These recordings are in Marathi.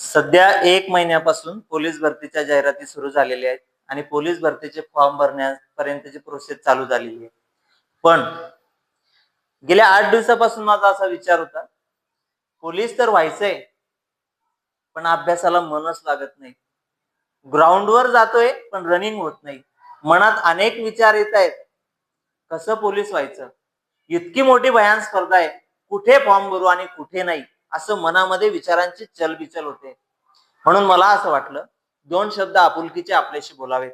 सध्या एक महिन्यापासून पोलीस भरतीच्या जाहिराती सुरू झालेल्या आहेत आणि पोलीस भरतीचे फॉर्म भरण्यापर्यंतची प्रोसेस चालू झालेली आहे. पण गेल्या आठ दिवसापासून माझा असा विचार होता पोलीस तर व्हायचंय पण अभ्यासाला मनच लागत नाही. ग्राउंडवर जातोय पण रनिंग होत नाही. मनात अनेक विचार येत आहेत कसं पोलीस व्हायचं? इतकी मोठी भयान स्पर्धा आहे कुठे फॉर्म भरू आणि कुठे नाही? असं मनामध्ये विचारांची चलबिचल होते. म्हणून मला असं वाटलं दोन शब्द आपुलकीचे आपल्याशी बोलावेत.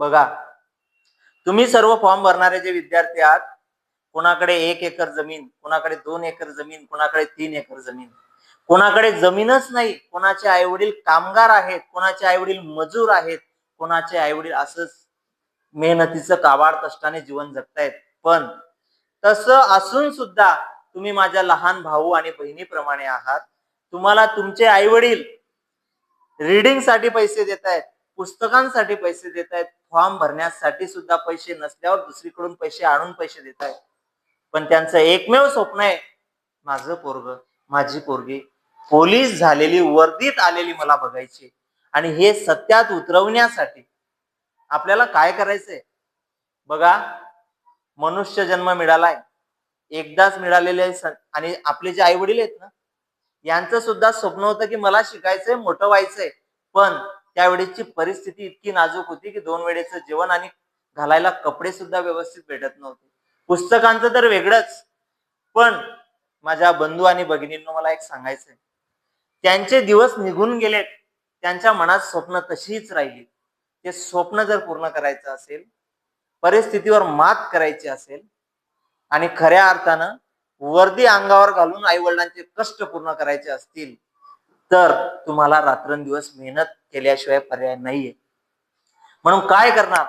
बघा तुम्ही सर्व फॉर्म भरणारे जे विद्यार्थी आहात कोणाकडे एक एकर जमीन कोणाकडे दोन एकर जमीन कोणाकडे तीन एकर जमीन कोणाकडे जमीनच नाही कोणाचे आईवडील कामगार आहेत कोणाचे आईवडील मजूर आहेत कोणाचे आईवडील असंच मेहनतीचं काबाड कष्टाने जीवन जगतायत. पण तसं असून सुद्धा तुम्ही माझ्या लहान भाऊ आणि बहिणीप्रमाणे आहात. तुम्हाला तुमचे आई वडील रीडिंगसाठी पैसे देत आहेत पुस्तकांसाठी पैसे देत आहेत फॉर्म भरण्यासाठी सुद्धा पैसे नसल्यावर दुसरीकडून पैसे आणून पैसे देत आहेत. पण त्यांचं एकमेव स्वप्न आहे माझं पोरग माझी पोरगी. पोलीस झालेली वर्दीत आलेली मला बघायची. आणि हे सत्यात उतरवण्यासाठी आपल्याला काय करायचंय? बघा मनुष्य जन्म मिळालाय. एकदाच मिळालेले आणि आपले जे आई वडील आहेत ना यांचं सुद्धा स्वप्न होतं की मला शिकायचंय मोठं व्हायचंय. पण त्यावेळेची परिस्थिती इतकी नाजूक होती की दोन वेळेचं जेवण आणि घालायला कपडे सुद्धा व्यवस्थित भेटत नव्हते. पुस्तकांचं तर वेगळंच. पण माझ्या बंधू आणि भगिनींना मला एक सांगायचंय. त्यांचे दिवस निघून गेलेत. त्यांच्या मनात स्वप्न तशीच राहिली. ते स्वप्न जर पूर्ण करायचं असेल परिस्थितीवर मात करायची असेल आणि खऱ्या अर्थानं वर्दी अंगावर घालून आई वडिलांचे कष्ट पूर्ण करायचे असतील तर तुम्हाला रात्रंदिवस मेहनत केल्याशिवाय पर्याय नाहीये. म्हणून काय करणार?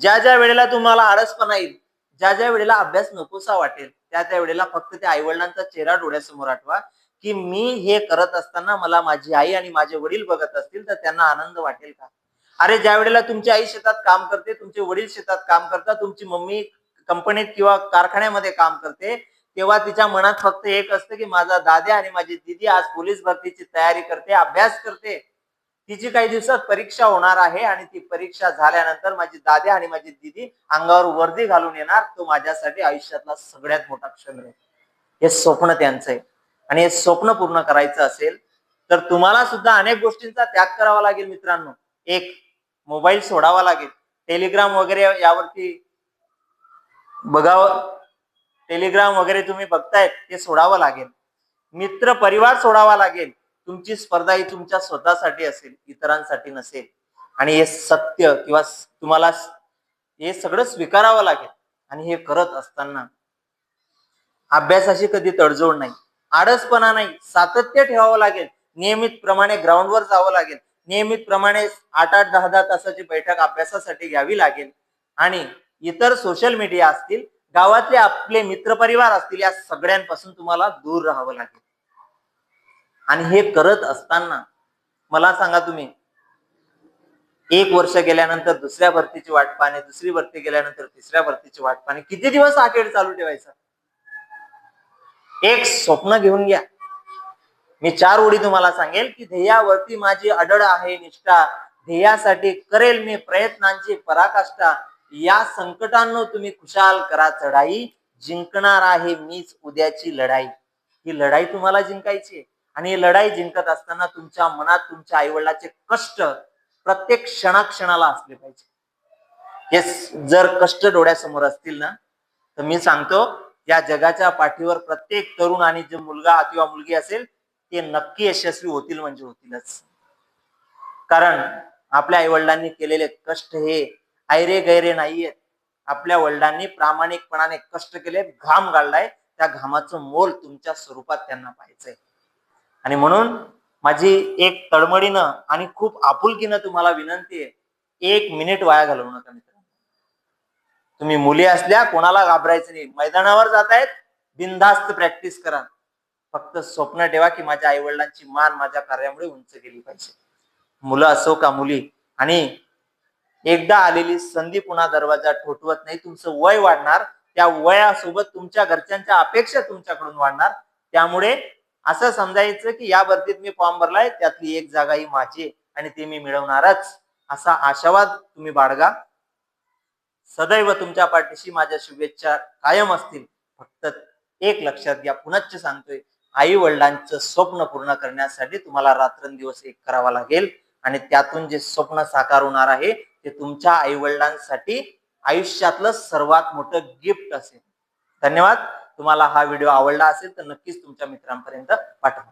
ज्या ज्या वेळेला तुम्हाला आळसपणा येईल ज्या ज्या वेळेला अभ्यास नकोसा वाटेल त्या त्या वेळेला फक्त त्या आई वडिलांचा चेहरा डोळ्यासमोर आठवा की मी हे करत असताना मला माझी आई आणि माझे वडील बघत असतील तर त्यांना आनंद वाटेल का? अरे ज्या वेळेला तुमची आई शेतात काम करते तुमचे वडील शेतात काम करतात तुमची मम्मी कंपनीत किंवा कारखान्यामध्ये काम करते तेव्हा तिच्या मनात फक्त एक असतं की माझा दादा आणि माझी दिदी आज पोलीस भरतीची तयारी करते अभ्यास करते. तिची काही दिवसात परीक्षा होणार आहे आणि ती परीक्षा झाल्यानंतर माझी दादा आणि माझी दिदी अंगावर वर्दी घालून येणार तो माझ्यासाठी आयुष्यातला सगळ्यात मोठा क्षण आहे हे स्वप्न त्यांचं आहे. आणि हे स्वप्न पूर्ण करायचं असेल तर तुम्हाला सुद्धा अनेक गोष्टींचा त्याग करावा लागेल मित्रांनो. एक मोबाईल सोडावा लागेल. टेलिग्राम वगैरे यावरती बघावं. टेलिग्राम वगैरे तुम्ही बघतायत ते सोडावं लागेल. मित्र परिवार सोडावा लागेल. तुमची स्पर्धा ही तुमच्या स्वतःसाठी असेल इतरांसाठी नसेल. आणि हे सत्य किंवा तुम्हाला हे सगळं स्वीकारावं लागेल. आणि हे करत असताना अभ्यासाशी कधी तडजोड नाही. आडसपणा नाही. सातत्य ठेवावं लागेल. नियमित प्रमाणे ग्राउंडवर जावं लागेल. नियमित प्रमाणे आठ आठ दहा दहा तासाची बैठक अभ्यासासाठी घ्यावी लागेल. आणि इतर सोशल मीडिया असतील गावातले आपले मित्रपरिवार असतील या सगळ्यांपासून तुम्हाला दूर राहावं लागेल. आणि हे करत असताना मला सांगा तुम्ही एक वर्ष गेल्यानंतर दुसऱ्या भरतीची वाट पाहणे दुसरी भरती गेल्यानंतर तिसऱ्या भरतीची वाट पाहणे किती दिवस हा खेळ चालू ठेवायचा? एक स्वप्न घेऊन घ्या. मी चार ओळी तुम्हाला सांगेल की ध्येयावरती माझी अडळ आहे निष्ठा. ध्येयासाठी करेल मी प्रयत्नांची पराकाष्ठा. या संकटांनो तुम्ही खुशाल करा चढाई. जिंकणार आहे मीच उद्याची लढाई. ही लढाई तुम्हाला जिंकायची आणि ही लढाई जिंकत असताना तुमच्या मनात तुमच्या आईवडिलाचे कष्ट प्रत्येक क्षणाक्षणाला असले पाहिजे. हे जर कष्ट डोळ्यासमोर असतील ना तर मी सांगतो या जगाच्या पाठीवर प्रत्येक तरुण आणि जे मुलगा किंवा मुलगी असेल ते नक्की यशस्वी होतील म्हणजे होतीलच. कारण आपल्या आईवडिलांनी केलेले कष्ट हे आयरे गैरे नाहीयेत. आपल्या वडिलांनी प्रामाणिकपणाने कष्ट केले घाम गाळलाय त्या घामाचं मोल तुमच्या स्वरूपात त्यांना पाहायचंय. आणि म्हणून माझी एक तळमळीनं आणि खूप आपुलकीनं तुम्हाला विनंती आहे एक मिनिट वाया घालवू नका मित्रांनो. तुम्ही मुली असल्या कोणाला घाबरायचं नाही. मैदानावर जातायत बिनधास्त प्रॅक्टिस करा. फक्त स्वप्न ठेवा की माझ्या आई वडिलांची मान माझ्या कार्यामुळे उंच गेली पाहिजे. मुलं असो का मुली आणि एकदा आलेली संधी पुन्हा दरवाजा ठोठवत नाही तुमचं वय वाढणार त्या वयासोबत तुमच्या घरच्यांच्या अपेक्षा तुमच्याकडून वाढणार. त्यामुळे असं समजायचं की या भरतीत मी फॉर्म भरलाय त्यातली एक जागा ही माझी आणि ती मी मिळवणारच. असा आशावाद तुम्ही बाळगा. सदैव तुमच्या पाठीशी माझ्या शुभेच्छा कायम असतील. फक्त एक लक्षात घ्या पुनश्च सांगतोय आई वडिलांचं स्वप्न पूर्ण करण्यासाठी तुम्हाला रात्रंदिवस एक करावा लागेल आणि त्यातून जे स्वप्न साकार होणार आहे ते तुमच्या आई वडिलांसाठी आयुष्यातलं सर्वात मोठं गिफ्ट असेल. धन्यवाद. तुम्हाला हा व्हिडिओ आवडला असेल तर नक्कीच तुमच्या मित्रांपर्यंत पाठवा.